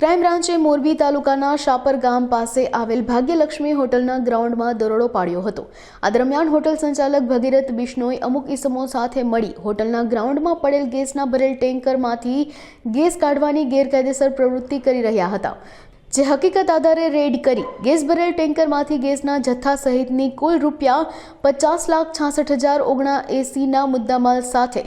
Crime બ્રાન્ચે Morbi તાલુકાના શાપર ગામ પાસે આવેલ ભાગ્યલક્ષ્મી હોટલના ગ્રાઉન્ડમાં દરોડો પાડ્યો હતો. આ દરમિયાન હોટલ સંચાલક ભગીરથ બિશ્નોઈ અમુક ઇસમો સાથે મળી હોટલના ગ્રાઉન્ડમાં પડેલ ગેસના ભરેલ ટેન્કરમાંથી ગેસ કાઢવાની ગેરકાયદેસર પ્રવૃત્તિ કરી રહ્યા હતા. જે હકીકત આધારે રેડ કરી. ગેસ ભરેલ ટેન્કરમાંથી ગેસના જથ્થા સહિતની કુલ રૂપિયા પચાસ લાખ છાસઠ હજાર ઓગણા એસીના મુદ્દામાલ સાથે.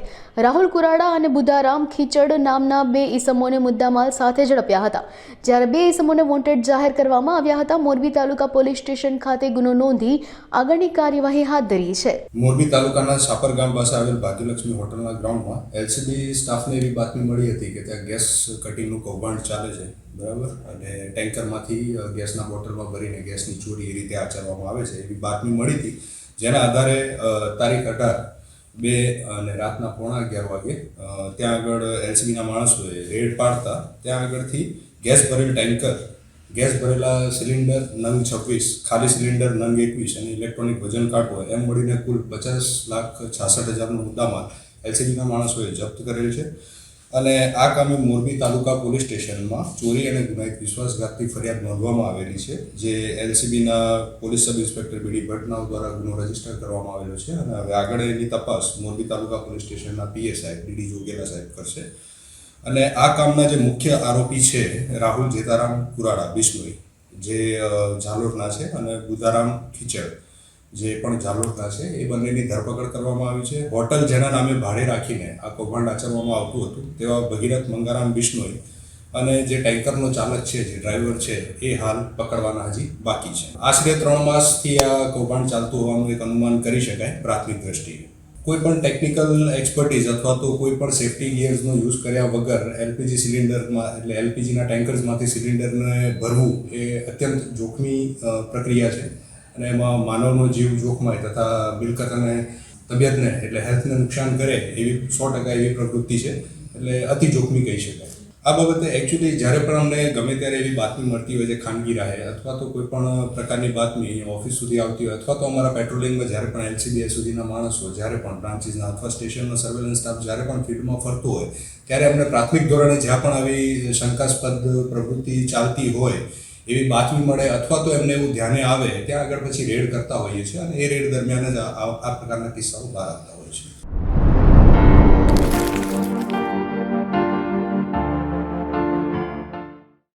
રાહુલ કુરાડા અને બુધારામ ખીચડ નામના બે ઈસમોને મુદ્દામાલ સાથે ઝડપ્યા હતા. જ્યારે બે ઈસમોને વોન્ટેડ જાહેર કરવામાં આવ્યા હતા, મોરબી તાલુકા પોલીસ સ્ટેશન ખાતે ગુનો નોંધી આગળની કાર્યવાહી હાથ ધરી છે. મોરબી તાલુકાના સાપર ગામ પાસે આવેલ ભાગ્યલક્ષ્મી હોટલના ગ્રાઉન્ડમાં એલસીબી સ્ટાફને એવી બાતમી મળી હતી કે ત્યાં ગેસ કટિંગનું કૌભાંડ ચાલે છે. બરાબર? અને ટેન્કરમાંથી ગેસના બોટલમાં ભરીને ગેસની ચોરી એ રીતે આચરવામાં આવે છે એવી બાતમી મળી હતી. જેના આધારે તારીખ અઢાર, બે અને રાતના પોણા અગિયાર વાગે ત્યાં આગળ એલસીબીના માણસોએ રેડ પાડતા ત્યાં આગળથી ગેસ ભરેલ ટેન્કર, ગેસ ભરેલા સિલિન્ડર નંગ છવ્વીસ, ખાલી સિલિન્ડર નંગ એકવીસ અને ઇલેક્ટ્રોનિક વજન કાંટો એમ મળીને કુલ પચાસ લાખ છાસઠ હજારનો મુદ્દામાલ એલસીબીના માણસોએ જપ્ત કરેલ છે. અને આ કામે મોરબી તાલુકા પોલીસ સ્ટેશનમાં ચોરી અને ગુનાહિત વિશ્વાસઘાતની ફરિયાદ નોંધવામાં આવેલી છે, જે એલસીબીના પોલીસ સબ ઇન્સ્પેક્ટર બીડી ભટનાવ દ્વારા ગુનો રજિસ્ટર કરવામાં આવેલો છે અને હવે આગળ એની તપાસ મોરબી તાલુકા પોલીસ સ્ટેશનના પીએસઆઈ ડીડી જોગેલા સાહેબ કરશે. અને આ કામના જે મુખ્ય આરોપી છે, રાહુલ જેતારામ કુરાડા બિશ્નોઈ જે ઝાલોરના છે અને બુદારામ ખીચડ જે પણ ઝાલોરના છે, એ બંનેની ધરપકડ કરવામાં આવી છે. હોટલ જેના નામે ભાડે રાખીને આ કૌભાંડ આચરવામાં આવતું હતું, તેવા ભગીરથ મંગારામ બિશ્નોઈ અને જે ટેન્કરનો ચાલક છે, જે ડ્રાઈવર છે, એ હાલ પકડવાના હજી બાકી છે. આશરે ત્રણ માસથી આ કૌભાંડ ચાલતું હોવાનું એક અનુમાન કરી શકાય પ્રાથમિક દ્રષ્ટિએ. કોઈ પણ ટેકનિકલ એક્સપર્ટીઝ અથવા તો કોઈ પણ સેફ્ટી ગિયર્સનો યુઝ કર્યા વગર એલપીજી સિલિન્ડરમાં, એટલે એલપીજીના ટેન્કર્સમાંથી સિલિન્ડરને ભરવું એ અત્યંત જોખમી પ્રક્રિયા છે. અને એમાં માનવનો જીવ જોખમાય તથા મિલકત અને તબિયતને એટલે હેલ્થને નુકસાન કરે એવી સો ટકા એવી પ્રવૃત્તિ છે, એટલે અતિ જોખમી કહી શકાય. આ બાબતે એકચ્યુઅલી જ્યારે પણ અમને ગમે ત્યારે એવી બાતમી મળતી હોય છે, ખાનગી રાહે, અથવા તો કોઈ પણ પ્રકારની બાતમી ઓફિસ સુધી આવતી હોય, અથવા તો અમારા પેટ્રોલિંગમાં જ્યારે પણ એલસીબીઆઈ સુધીના માણસો જ્યારે પણ બ્રાન્ચીસના અથવા સ્ટેશનનો સર્વેલન્સ સ્ટાફ જ્યારે પણ ફિલ્ડમાં ફરતો હોય, ત્યારે અમને પ્રાથમિક ધોરણે જ્યાં પણ આવી શંકાસ્પદ પ્રવૃત્તિ ચાલતી હોય એવી બાતમી મળે અથવા તો એમને એવું ધ્યાને આવે, ત્યાં આગળ પછી રેડ કરતા હોઈએ છીએ અને એ રેડ દરમિયાન જ આ પ્રકારના કિસ્સાઓ બહાર આવતા હોય છે.